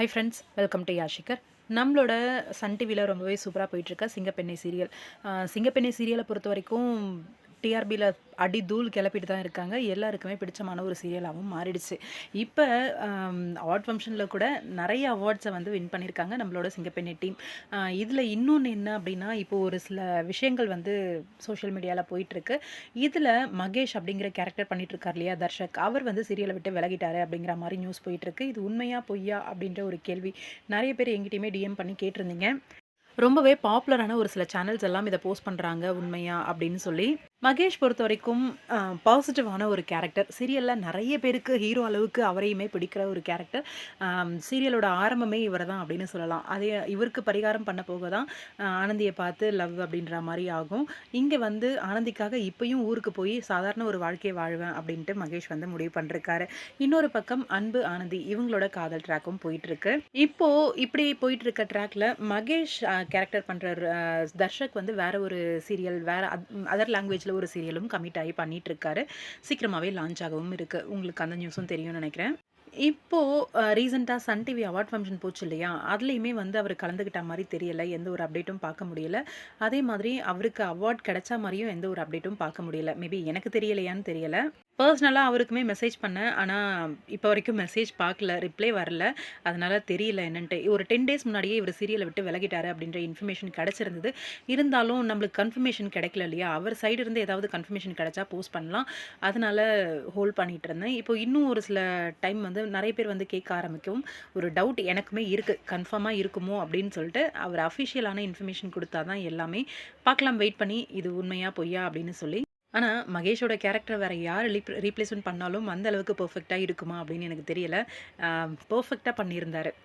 High friends welcome to யாஷிகர் நம்மளோட Sun டிவியில் ரொம்பவே சூப்பராக போயிட்டுருக்க சிங்கப்பெண்ணை சீரியல் சிங்கப்பெண்ணை சீரியலை பொறுத்த வரைக்கும் டிஆர்பியில் அடி தூள் கிளப்பிட்டு தான் இருக்காங்க. எல்லாருக்குமே பிடிச்சமான ஒரு சீரியலாகவும் மாறிடுச்சு. இப்போ அவார்ட் ஃபங்க்ஷனில் கூட நிறைய அவார்ட்ஸை வந்து வின் பண்ணியிருக்காங்க நம்மளோட சிங்கப்பெண்ணை டீம் இதில் இன்னொன்று என்ன அப்படின்னா இப்போது ஒரு சில விஷயங்கள் வந்து சோஷியல் மீடியாவில் போயிட்டுருக்கு. இதில் மகேஷ் அப்படிங்கிற கேரக்டர் பண்ணிட்டு இருக்கார் இல்லையா தர்ஷக்? அவர் வந்து சீரியலை விட்டு விலகிட்டாரு அப்படிங்கிற மாதிரி நியூஸ் போயிட்டுருக்கு. இது உண்மையா பொய்யா அப்படின்ற ஒரு கேள்வி நிறைய பேர் எங்கிட்டையுமே டிஎம் பண்ணி கேட்டிருந்தீங்க. ரொம்பவே பாப்புலரான ஒரு சில சேனல்ஸ் எல்லாம் இதை போஸ்ட் பண்ணுறாங்க உண்மையா அப்படின்னு சொல்லி. மகேஷ் பொறுத்த வரைக்கும் பாசிட்டிவான ஒரு கேரக்டர் சீரியலில் நிறைய பேருக்கு ஹீரோ அளவுக்கு அவரையுமே பிடிக்கிற ஒரு கேரக்டர் சீரியலோட ஆரம்பமே இவர் தான் அப்படின்னு சொல்லலாம். அதே இவருக்கு பரிகாரம் பண்ண போக தான் ஆனந்தியை பார்த்து லவ் அப்படின்ற மாதிரி ஆகும். இங்கே வந்து ஆனந்திக்காக இப்பயும் ஊருக்கு போய் சாதாரண ஒரு வாழ்க்கையை வாழ்வேன் அப்படின்ட்டு மகேஷ் வந்து முடிவு பண்ணிருக்காரு. இன்னொரு பக்கம் அன்பு ஆனந்தி இவங்களோட காதல் ட்ராக்கும் போயிட்டுருக்கு இப்போது இப்படி போயிட்டு இருக்க ட்ராக்ல மகேஷ் கேரக்டர் பண்ணுற தர்ஷக் வந்து வேறு ஒரு சீரியல் வேறு அதர் லாங்குவேஜில் ஒரு சீரியலும் கமிட் ஆகி பண்ணிகிட்ருக்காரு சீக்கிரமாகவே லான்ச் ஆகவும் இருக்குது உங்களுக்கு அந்த நியூஸும் தெரியும்னு நினைக்கிறேன். இப்போது ரீசெண்டாக சன் டிவி அவார்ட் ஃபங்க்ஷன் போச்சு இல்லையா? அதுலேயுமே வந்து அவர் கலந்துக்கிட்ட மாதிரி தெரியலை எந்த ஒரு அப்டேட்டும் பார்க்க முடியல. அதே மாதிரி அவருக்கு அவார்ட் கிடைச்ச மாதிரியும் எந்த ஒரு அப்டேட்டும் பார்க்க முடியல. மேபி எனக்கு தெரியலையான்னு தெரியல. பர்சனலாக அவருக்குமே மெசேஜ் பண்ணேன். ஆனால் இப்போ வரைக்கும் மெசேஜ் பார்க்கல ரிப்ளை வரல. அதனால் தெரியல என்னன்ட்டு. ஒரு டென் டேஸ் முன்னாடியே இவர் சீரியலை விட்டு விலகிட்டாரு அப்படின்ற இன்ஃபர்மேஷன் கிடச்சிருந்தது. இருந்தாலும் நம்மளுக்கு கன்ஃபர்மேஷன் கிடைக்கல இல்லையா? அவர் சைடு இருந்து ஏதாவது கன்ஃபர்மேஷன் கிடைச்சா போஸ்ட் பண்ணலாம். அதனால் ஹோல்ட் பண்ணிகிட்டு இருந்தேன். இப்போ இன்னும் ஒரு சில டைம் வந்து நிறைய பேர் வந்து கேட்க ஆரம்பிக்கும். ஒரு டவுட் எனக்குமே இருக்குது கன்ஃபார்மாக இருக்குமோ அப்படின்னு சொல்லிட்டு அவர் அஃபிஷியலான இன்ஃபர்மேஷன் கொடுத்தா தான் எல்லாமே பார்க்கலாம். வெயிட் பண்ணி இது உண்மையா பொய்யா அப்படின்னு சொல்லி. ஆனால் மகேஷோட கேரக்டர் வேறு யார் ரீப் ரீப்ளேஸ்மெண்ட் பண்ணாலும் அந்த அளவுக்கு பர்ஃபெக்டாக இருக்குமா அப்படின்னு எனக்கு தெரியல. பர்ஃபெக்டாக பண்ணியிருந்தார்.